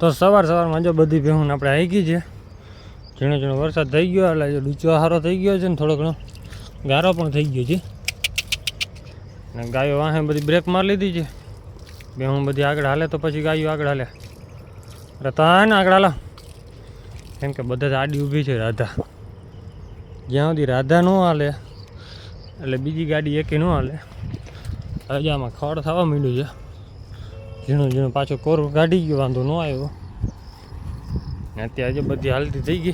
તો સવાર સવારમાં જો બધી ભેહું આપણે આવી ગઈ છે. ઝીણો ઝીણો વરસાદ થઈ ગયો, એટલે જે ડૂચો સારો થઈ ગયો છે ને થોડો ઘણો. ગારો પણ થઈ ગયો છે. અને ગાયો વાહે બધી બ્રેક મારી લીધી છે. ભેહું બધી આગળ હાલે તો પછી ગાયો આગળ હાલે. એટલે તા ને આગળ હાલો. કેમ કે બધા આડી ઊભી છે રાધા. જ્યાં સુધી રાધા ન હાલે, એટલે બીજી ગાડી એકે ન હાલે. રજામાં ખડ થવા માંડ્યું છે. ઝીણું ઝીણું પાછો કોર કાઢી ગયો, વાંધો ન આવ્યો. ને અત્યારે જે બધી હાલતી થઈ ગઈ.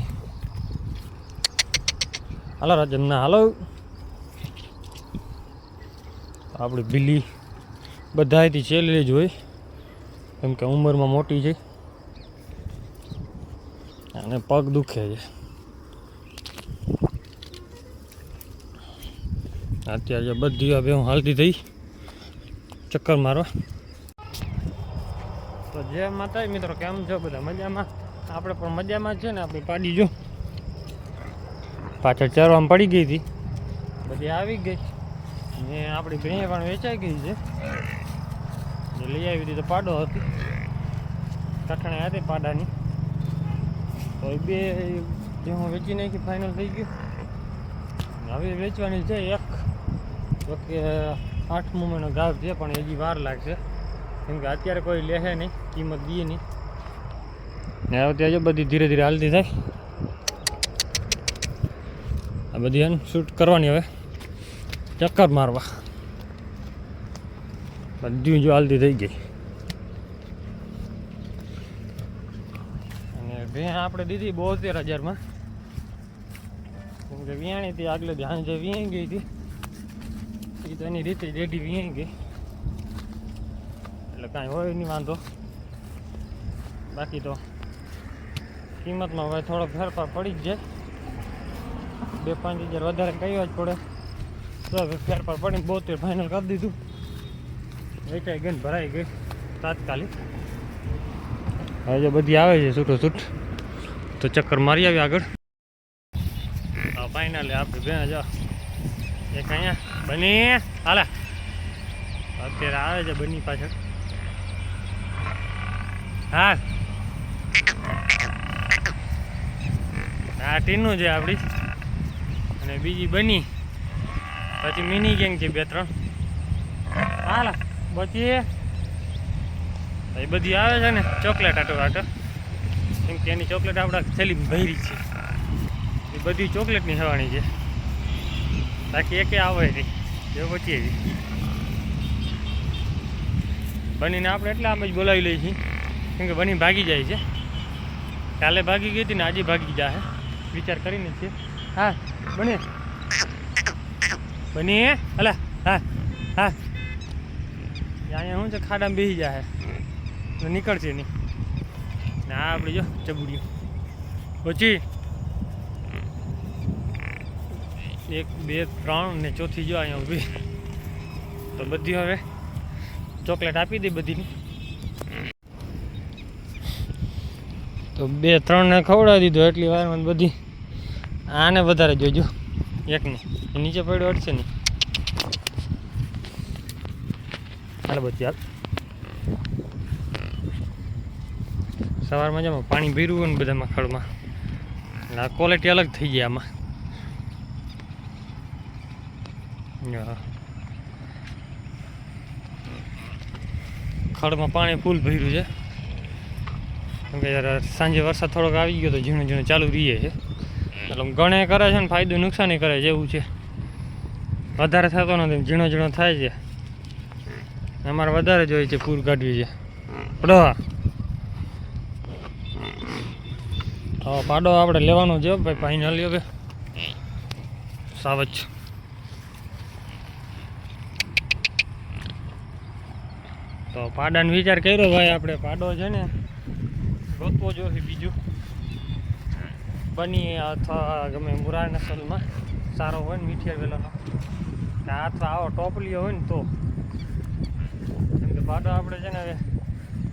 હાલો રાજમના હાલો. આપણી બિલ્લી બધાથી છેલ્લી જ હોય. કેમ કે ઉંમરમાં મોટી છે. અને પગ દુખે છે. અત્યારે બધી હવે હું હાલતી થઈ. ચક્કર મારવા. જય માતા મિત્રો, કેમ છો? બધા મજામાં? આપણે પણ મજામાં છે ને, આપણી પાડી જો. પાછળ ચરવામાં પડી ગઈ હતી. બધી આવી ગઈ. ને આપણી ભેં પણ વેચાઈ ગઈ છે. જે લઈ આવી હતી તો પાડો હતી. કઠણે હતી પાડાની. તો એ બે જે હું વેચી નાખી ફાઇનલ થઈ ગયું. હવે વેચવાની છે એક. તો કે આઠમો મહિનો ગાભ છે, પણ હજી વાર લાગશે. કેમ કે અત્યારે કોઈ લેશે નહીં કિંમત દઈએ નહીં. ને હવે ત્યાં જો બધી ધીરે ધીરે હાલતી થાય. આ બધી એને શૂટ કરવાની હવે. ચક્કર મારવા. બધી જો હાલતી થઈ ગઈ. અને ભેણ આપણે દીધી બોતેર હજારમાં. કેમ કે વિયાણી હતી આગલે ધ્યાન જે વિયાઈ ગઈ હતી એ તો એની રીતે રેડી વિયાઈ ગઈ. એટલે કાંઈ હોય નહીં, વાંધો. બાકી તો કિંમતમાં હવે થોડો ફેરફાર પડી જ જાય. બે પાંચ હજાર વધારે કહેવા જ પડે. તો હવે ફેરફાર પડીને બોતેર ફાઇનલ કરી દીધું. વેચાઈ ગઈ ને ભરાઈ ગઈ તાત્કાલિક. હવે જો બધી આવે છે છૂટો છૂટ, તો ચક્કર મારી આવી આગળ. ફાઇનલી આપણે બે જો એક અહીંયા બની. હાલે. અત્યારે આવે છે બની પાછળ. હા આ ટીનું છે આપણી અને બીજી બની. પછી મિની ગેંગ છે બે ત્રણ. હાલ, બચી એ. બધી આવે છે ને ચોકલેટ આટો આટો. કેમ કે એની ચોકલેટ આપણા થેલી ભરી છે. એ બધી ચોકલેટની હવાની છે. બાકી એકે આવે નહીં જો બચી એવી બનીને આપણે એટલે આમ જ બોલાવી લઈએ છીએ. કેમ કે બની ભાગી જાય છે. કાલે ભાગી ગઈ હતી ને આજે ભાગી જાય વિચાર કરીને છીએ હા, બને. બની. હલા હા હા. અહીંયા શું છે? ખાડામાં બેસી જાય તો નીકળશે નહીં. ને, આપણે જો, ચબુડિયું. પછી એક, બે, ત્રણ ને ચોથી જો અહીંયા ઊભી. તો બધી હવે ચોકલેટ આપી દે બધીની તો બે ત્રણને ખવડાવી દીધો એટલી વારમાં બધી આને વધારે જોજો. એકને. નીચે પડ્યો અડશે નહીં. હાલ બધી હાલ. સવારમાં જમાં પાણી ભર્યું હોય ને બધામાં ખડમાં. એટલે આ ક્વોલિટી અલગ થઈ જાય આમાં. ખળમાં પાણી ફૂલ ભર્યું છે. કેમ કે યાર સાંજે વરસાદ થોડોક આવી ગયો તો ઝીણું ઝીણું ચાલુ રહીએ છે. એટલે ગણે કરે છે ને ફાયદો નુકસાની કરે છે એવું છે. વધારે થતો નથી, ઝીણો ઝીણો થાય છે. અમારે વધારે જોઈએ છે પૂર કાઢવી છે. પડો હા પાડો આપણે લેવાનો છે ભાઈ ફાઇનલ હવે. સાવચ તો પાડાનો વિચાર કર્યો ભાઈ, આપણે પાડો છે ને. ગોતવો જોઈએ બીજું. બની અથવા ગમે મુરા નસલમાં સારો હોય ને મીઠિયા વેલાનો અથવા આવો ટોપલીઓ હોય ને તો. કેમ કે ભાડો આપણે છે ને હવે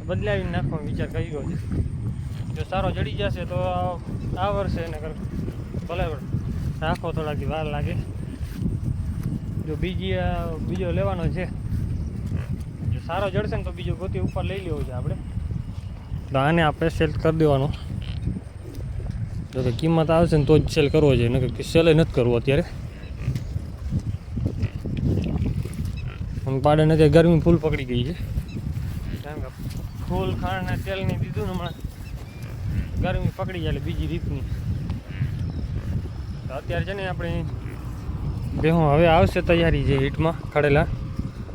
બદલાવીને નાખવાનો વિચાર કર્યો છે. જો સારો જડી જશે તો આ વર્ષે એને ભલે રાખો થોડાક વાર લાગે. જો બીજી બીજો લેવાનો છે. જો સારો જડશે ને તો બીજો ગોતી ઉપર લઈ લેવો છે આપણે. તો આને આપણે સેલ કરી દેવાનો. જો કે કિંમત આવશે ને તો જ સેલ કરવો જોઈએ. નકર સેલ નથી કરવો અત્યારે. હું પાડે નથી ગરમી ફૂલ પકડી ગઈ છે. ફૂલ ખાંડ ને તેલ નહીં દીધું ને હમણાં. ગરમી પકડી જાય બીજી રીતની. તો અત્યારે છે ને આપણે બેહું હવે આવશે તૈયારી છે હીટમાં ખડેલા.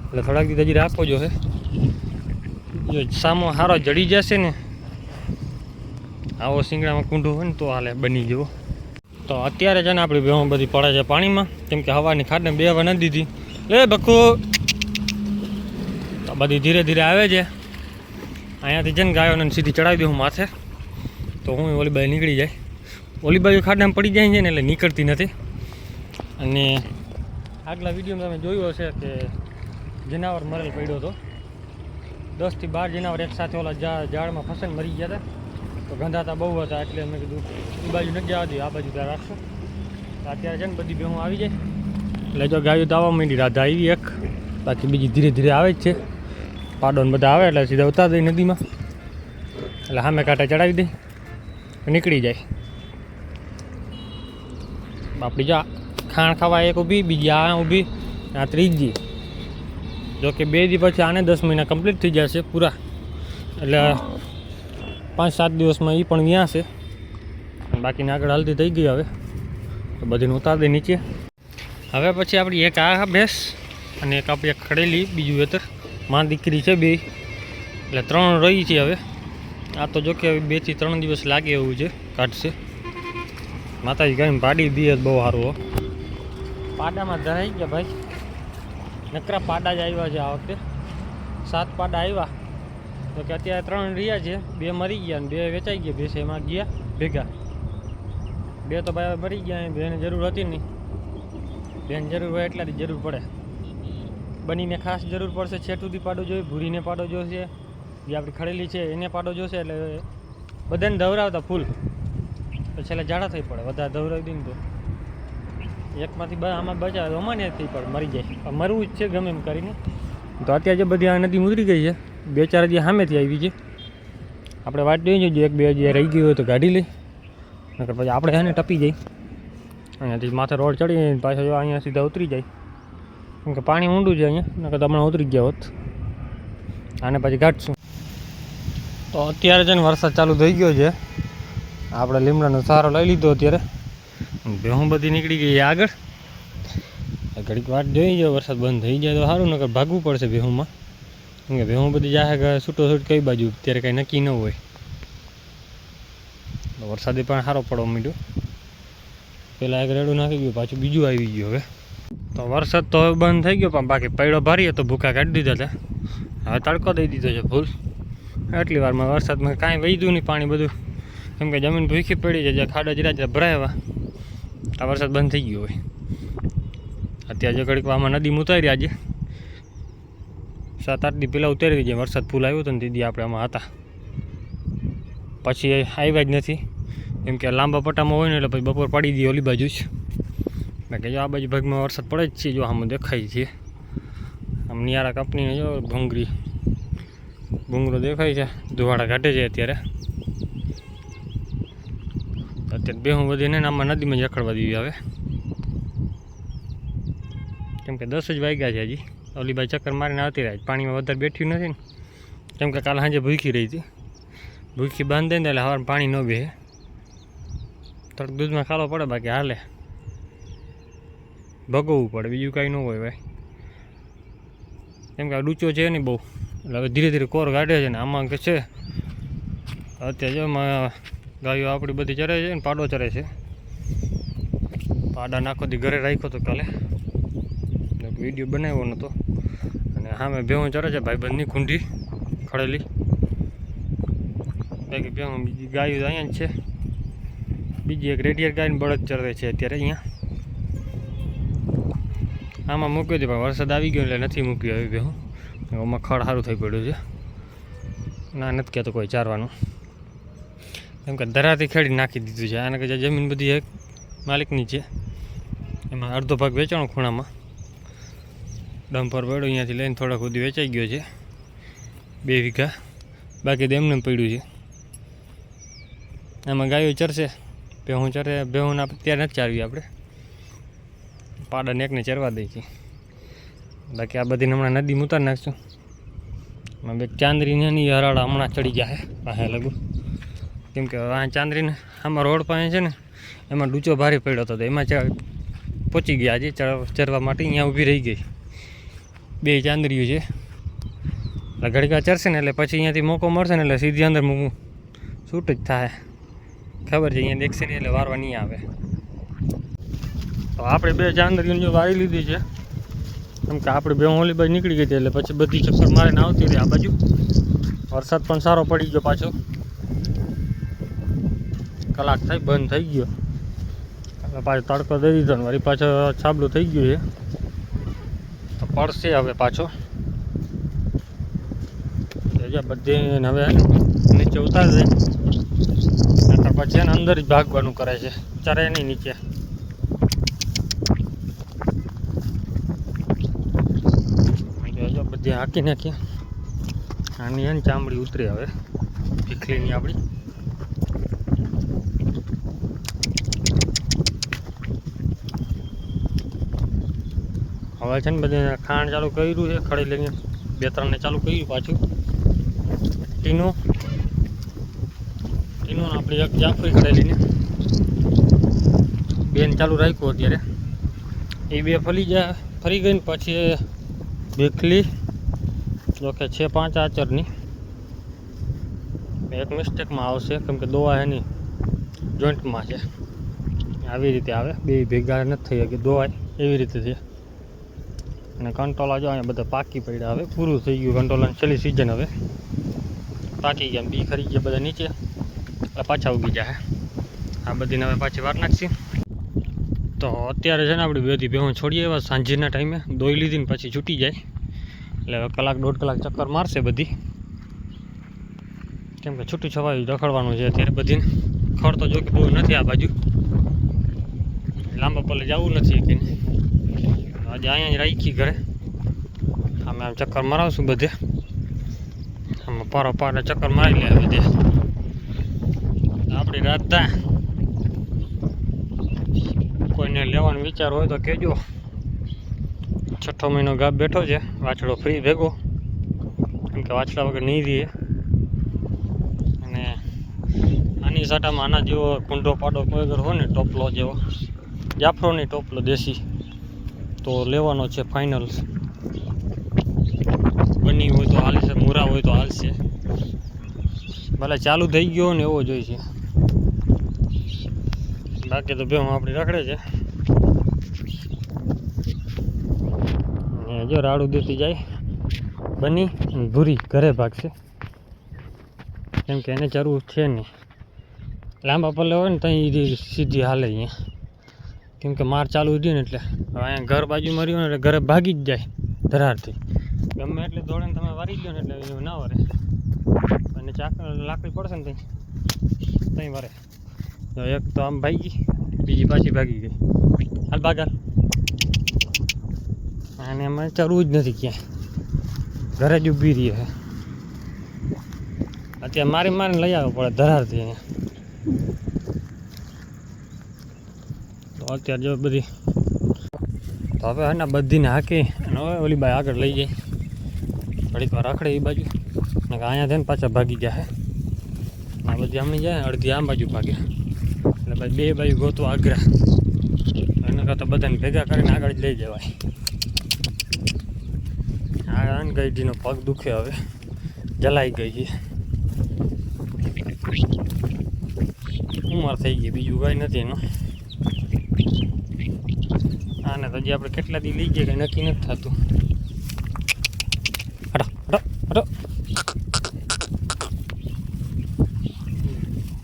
એટલે થોડાક દીધા હજી રાખવો જોઈએ જો સામો સારો જડી જશે ને આવો શિંગડામાં કુંડું હોય ને તો હાલે બની ગયો. તો અત્યારે છે ને આપણી બેહું બધી પડે છે પાણીમાં, કેમ કે હવાની ખાડને બે હવા નથી દીધી લે બખુ તો બધી ધીરે ધીરે આવે છે. અહીંયાથી છે ને ગાયોને સીધી ચડાવી દઉં માથે. તો હું ઓલી બાજુ નીકળી જાય. ઓલી બાજુ ખાડામાં પડી જાય છે ને એટલે નીકળતી નથી. અને આગલા વિડીયોમાં તમે જોયું હશે કે જનાવર મરેલ પડ્યો હતો. દસથી બાર જનાવર એકસાથે ઓલા ઝાડમાં ફસાઈને મરી ગયા હતા. તો ગંધાતા બહુ હતા એટલે મેં કીધું એ બાજુ નથી જવા દે આ બાજુ ત્યાં રાખશો. અત્યારે છે ને બધી ભેહું આવી જાય. એટલે જો ગાયો દાવા માંડી, રાધા આવી એક. બાકી બીજી ધીરે ધીરે આવે જ છે. પાડો ને બધા આવે એટલે સીધા ઉતાર દઈ નદીમાં. એટલે સામે કાંટા ચડાવી દે. નીકળી જાય. બાપડી જો ખાણ ખાવા એક ઊભી, બીજી આ ઊભી, આ ત્રીજી. જો કે બે દી પછી આને દસ મહિના કમ્પ્લીટ થઈ જશે પૂરા. એટલે પાંચ સાત દિવસમાં એ પણ ત્યાં છે. બાકીને આગળ હાલતી થઈ ગઈ હવે. તો બધીને ઉતાર દે નીચે. હવે પછી આપણી એક આ ભેંસ અને એક આપણી ખડેલી, બીજું વેતર. માં દીકરી છે બે. એટલે ત્રણ રહી છે હવે. આ તો જો કે હવે બેથી ત્રણ દિવસ લાગે એવું છે, કાઢશે. માતાજી ગાય પાડી બી બહુ સારું પાડામાં ધરાઈ ગયા ભાઈ. નકરા પાડા જ આવ્યા છે આ વખતે. સાત પાડા આવ્યા. તો કે અત્યારે ત્રણ રહ્યા છે. બે મરી ગયા ને બે વેચાઈ ગયા. છે એમાં ગયા ભેગા. બે તો ભાઈ મરી ગયા. બેન જરૂર હતી નહીં. બેન જરૂર હોય એટલાથી જરૂર પડે. બનીને ખાસ જરૂર પડશે. છેટુંથી પાડો જોઈએ, ભૂરીને પાડો જોશે જે આપણી ખડેલી છે એને પાડો જોશે એટલે બધાને ધવરાવતા ફૂલ. તો છેલ્લે ઝાડા થઈ પડે. વધારે ધવરાવી દઈને તો. એકમાંથી આમાં બચાવે અમાને થઈ પડે મરી જાય. મરવું જ છે ગમે એમ કરીને. તો અત્યારે જે બધી આ નદી ઉતરી ગઈ છે બે ચાર હજી સામેથી આવી છે આપણે વાટ જોઈ જોઈએ, એક બે હજી રહી ગયું હોય તો ગાડી લઈ. નકર પછી આપણે એને ટપી જાય અહીંયાથી માથે રોડ ચડી પાછો અહીંયા સીધા ઉતરી જાય. કેમ કે પાણી ઊંડું છે અહીંયા, નકર હમણાં ઉતરી ગયા હોત. આને પછી ઘાટશું તો અત્યારે છે ને વરસાદ ચાલુ થઈ ગયો છે. આપણે લીમડાનો સહારો લઈ લીધો અત્યારે. ભેહું બધી નીકળી ગઈ આગળ. ઘડીક વાટ જોઈ જાય વરસાદ બંધ થઈ જાય તો સારું, નકર ભાગવું પડશે ભેહુંમાં કે ભેહું બધી જાહે કે છૂટો છૂટ કઈ બાજુ, અત્યારે કંઈ નક્કી ન હોય. વરસાદે પણ સારો પડવા માંડ્યો. પહેલાં એક રેડું નાખી ગયું, પાછું બીજું આવી ગયું હવે. તો વરસાદ તો બંધ થઈ ગયો, પણ બાકી પૈડો ભારી હતો ભૂકા કાઢી દીધા હતા. હવે તડકો દઈ દીધો છે ફૂલ. એટલી વારમાં વરસાદમાં કાંઈ વહીધું નહીં, પાણી બધું. કેમ કે જમીન ભૂખી પડી છે, જ્યાં ખાડા જરા જરા ભરાયા આ વરસાદ બંધ થઈ ગયો હોય. અત્યારે જો ઘડીક આમાં નદીમાં ઉતારી આજે. સાત આઠ દી પહેલાં ઉતારી દીધી વરસાદ ફૂલ આવ્યો હતો ને દીદી આપણે આમાં હતા. પછી આવ્યા જ નથી. કેમ કે લાંબા પટ્ટામાં હોય ને એટલે પછી બપોર પડી દઈએ ઓલી બાજુ જ. બાકી જો આ બાજુ ભાગમાં વરસાદ પડે જ છે, જો આમ દેખાય છે. આમ નિયારા કંપનીને જો ભૂંગરી ભૂંગરો દેખાય છે, ધુવાડા કાઢે છે અત્યારે. અત્યારે બે હું બધી ને આમાં નદીમાં જ રખડવા દીધી હવે. કેમ કે દસ જ વાગ્યા છે હજી. ઓલી બાઈ ચક્કર મારીને આવતી રહે. પાણીમાં વધારે બેઠ્યું નથી ને. કેમ કે કાલે સાંજે ભૂખી રહી હતી. ભૂખી બાંધે ને એટલે સવારમાં પાણી ન બેસે થોડુંક દૂધમાં ખાલો પડે, બાકી હાલે. ભગવવું પડે, બીજું કાંઈ ન હોય ભાઈ. કેમ કે ડૂચો છે નહીં બહુ. એટલે હવે ધીરે ધીરે કોર કાઢે છે ને, આમાં કે છે. અત્યારે જો ગાયો આપણી બધી ચરે છે ને, પાડો ચરે છે. પાડા નાખો દી ઘરે રાખ્યો તો કાલે. વીડિયો બનાવ્યો નહોતો અને સામે ભેહું ચરે છે ભાઈબંધની કુંડી ખડેલી. બાકી ભેહું બીજી ગાયો તો અહીંયા જ છે. બીજી એક રેડિયર ગાયને બળદ ચરે છે અત્યારે અહીંયા. આમાં મૂક્યો હતી પણ વરસાદ આવી ગયો એટલે નથી મૂક્યો હવે ભેહું. આમાં ખડ સારું થઈ પડ્યું છે. ના, નથી કહેતો કોઈ ચારવાનું. કેમ કે ધરાથી ખેડી નાખી દીધું છે. આને કે જમીન બધી એક માલિકની છે. એમાં અડધો ભાગ વેચાણો ખૂણામાં. ડમ્પર પડ્યો, અહીંયાથી લઈને થોડાક સુધી વેચાઈ ગયો છે. બે વીઘા. બાકી તો પડ્યું છે. એમાં ગાયો ચરશે, ભેહું ચરે ભેહું ત્યાં નથી ચારવી આપણે. પાડાને એકને ચરવા દઈ છીએ. બાકી આ બધી હમણાં નદી ઉતારી નાખશું. એમાં બે ચાંદરીને એની હરાળા હમણાં ચડી ગયા છે પાસે લગુ. કેમ કે આ ચાંદરીને આમાં રોડ પાસે છે ને, એમાં ડૂચો ભારે પડ્યો હતો એમાં પહોંચી ગયા આજે ચર- ચરવા માટે, અહીંયા ઊભી રહી ગઈ. બે ચાંદરીઓ છે. એટલે ઘડીકા ચરશે ને એટલે પછી અહીંયાથી મોકો મળશે ને એટલે સીધી અંદર મૂકું. છૂટ જ થાય. ખબર છે, અહીંયા દેખશે નહીં એટલે વારવા નહીં આવે. તો આપણે બે ચાંદરીઓને જો વારી લીધી છે. કેમ કે આપણે બે ઓલી બાજુ નીકળી ગઈ એટલે પછી બધી ચક્કર મારીને આવતી રહી આ બાજુ. વરસાદ પણ સારો પડી ગયો પાછો. કલાક થઈ બંધ થઈ ગયો. પાછો તડકો દઈ દીધો ને વળી પાછો છાબડું થઈ ગયું છે. પડશે હવે પાછો. બધી હવે નીચે ઉતારી દે. નકર પછી એને અંદર જ ભાગવાનું કરે છે. ચરે નહીં નીચે. બધી હાંકી નાખી. આની એને ચામડી ઉતરી હવે. ભીખલીની આપણી. હવે છે ને બધે ખાંડ ચાલુ કર્યું છે, ખડી લઈને બે ત્રણને ચાલુ કર્યું પાછું. ટીનો. ટીનો આપણે એક જાફરી ખડેલીને બેન ચાલુ રાખ્યું અત્યારે. એ બે ફરી જાય, ફરી ગઈ ને પછી ભીખલી જો કે છે પાંચ આચરની. એક મિસ્ટેકમાં આવશે, કેમ કે દોવા એની જોઈન્ટમાં છે. આવી રીતે આવે, બે ભેગા નથી થઈ શકી દોવાય, એવી રીતે છે. અને કંટોલા જો અહીંયા બધા પાકી પડ્યા હવે, પૂરું થઈ ગયું કંટોલાની છેલ્લી સિઝન હવે. પાકી ગયા, બી ખરી ગયા બધા નીચે. એટલે પાછા ઉગી જાય આ બધીને હવે પાછી વાર નાખશી. તો અત્યારે છે ને આપણે બેથી ભેહું છોડીએ, એવા સાંજના ટાઈમે દોઈ લીધી ને પછી છૂટી જાય. એટલે હવે કલાક, દોઢ કલાક ચક્કર મારશે બધી. કેમ કે છૂટું છવાયું રખડવાનું છે અત્યારે બધીને. ખડ તો જો કે બહુ નથી આ બાજુ. લાંબા પલ્લે જવું નથી કે આજે અહીંયા જ રાખી ઘરે. અમે આમ ચક્કર મરાવશું બધે. અમે પારો પારો ચક્કર મારી લે બધે. આપણી રાધા કોઈને લેવાનો વિચાર હોય તો કહેજો. છઠ્ઠો મહિનો ગાપ બેઠો છે. વાછડો ફ્રી ભેગો. કેમ કે વાછડા વગર નહીં રહે અને આની સાટામાં આના જેવો કુંડો પાડો કોઈ ઘર હોય ને ટોપલો જેવો. જાફરોની ટોપલો દેશી. તો લેવાનો છે ફાઇનલ બની હોય તો હાલશે, મૂરા હોય તો હાલશે. ભલે ચાલુ થઈ ગયો ને એવો જોઈશે બાકી તો બે આપણી રખડે છે. જો રાડું દેતી જાય. બની ભૂરી ઘરે ભાગશે. કેમ કે એને જરૂર છે નહીં. લાંબા પલ્લે હોય ને ત્યાં સીધી હાલે અહીંયા. કેમ કે માર ચાલુ હતી ને એટલે. હવે અહીંયા ઘર બાજુમાં રહ્યું ને એટલે ઘરે ભાગી જ જાય ધરારથી. ગમે એટલે દોડે ને તમે વારી ગયો ને એટલે એવું ના વરે. અને ચાક લાકડી પડશે ને ત્યાં ત્યાં વરે. તો એક તો આમ ભાગી બીજી પાછી ભાગી ગઈ. હાલ ભાગા અને એમાં ચડવું જ નથી ક્યાંય. ઘરે જ ઊભી રહી છે. અત્યારે મારી મારીને લઈ આવવો પડે ધરારથી અહીંયા. તો અત્યારે જો બધી તો હવે હે ને બધીને હાકી અને હવે ઓલી બાઈ આગળ લઈ જાય. ઘડીક વાર રખડે એ બાજુ. ને અહીંયા થઈને પાછા ભાગી ગયા હે. આ બધી આમની જાય, અડધી આમ બાજુ ભાગ્યા. એટલે ભાઈ બે બાજુ ગોતવા આગ્રા. એના કરતાં બધાને ભેગા કરીને આગળ જ લઈ જવાય. આ અનગઈડીનો પગ દુખે હવે. જલાઈ ગઈ છે. ઉંમર થઈ ગઈ, બીજું કાંઈ નથી એનું. આને તો આપણે કેટલા દી લઈ ગયા કંઈ નક્કી નથી થતું.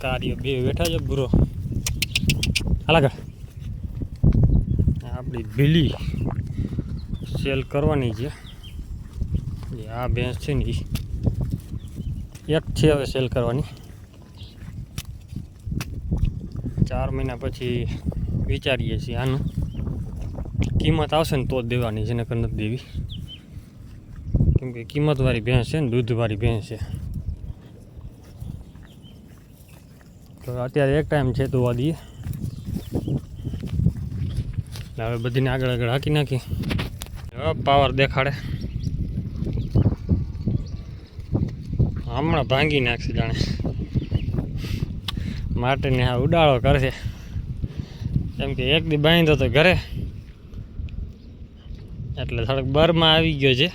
કાર્ય બે બેઠા છે બુરો હાલા કર આપણી ભીલી સેલ કરવાની છે. આ ભેંસ છે ને એક છે હવે સેલ કરવાની. ચાર મહિના પછી વિચારીએ છીએ આનું. કિંમત આવશે ને તો જ દેવાની છે નકર નથી દેવી. કેમ કે કિંમતવાળી ભેંસ છે ને, દૂધવાળી ભેંસ છે. તો અત્યારે એક ટાઈમ છે ધોવા દઈએ. હવે બધીને આગળ આગળ હાકી નાખી. પાવર દેખાડે. હમણાં ભાંગી નાખશે જાણે. માટીને આ ઉડાળો કરશે. કેમ કે એક દી બાંધ્યો તો ઘરે. એટલે થોડોક બરમાં આવી ગયો છે.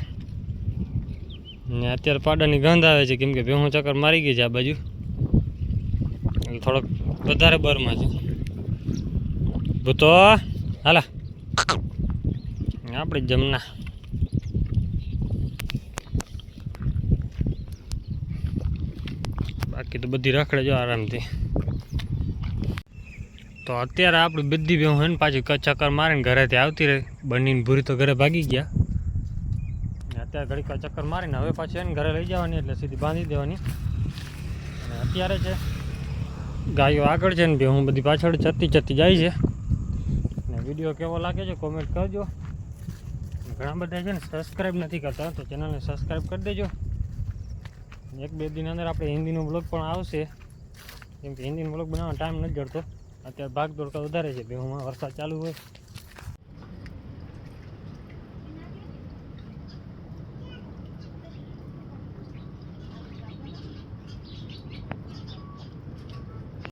ને અત્યારે પાડાની ગંધ આવે છે, કેમ કે ભેહું ચક્કર મારી ગઈ છે આ બાજુ. એટલે થોડોક વધારે બરમાં છે. ભૂતો, હાલા. આપણે જમના. બાકી તો બધી રખડે જો આરામથી. તો અત્યારે આપણી બધી ભેહું હોય ને પાછી ચક્કર મારીને ઘરેથી આવતી રહી. બનીને ભૂરી તો ઘરે ભાગી ગયા. અત્યારે ઘડીક ચક્કર મારીને હવે પાછી એને ઘરે લઈ જવાની એટલે સીધી બાંધી દેવાની. અને અત્યારે છે, ગાયો આગળ છે ને ભેહું બધી પાછળ ચતી ચતી જાય છે. ને વીડિયો કેવો લાગે છે કોમેન્ટ કરજો. ઘણા બધા છે ને સબસ્ક્રાઈબ નથી કરતા, તો ચેનલને સબસ્ક્રાઈબ કરી દેજો. એક બે દિન અંદર આપણે હિન્દીનો બ્લોગ પણ આવશે. કેમ કે હિન્દીનો બ્લોગ બનાવવાનો ટાઈમ નથી જડતો. અત્યારે ભાગ દોડ વધારે છે બેહુમાં વરસાદ ચાલુ હોય.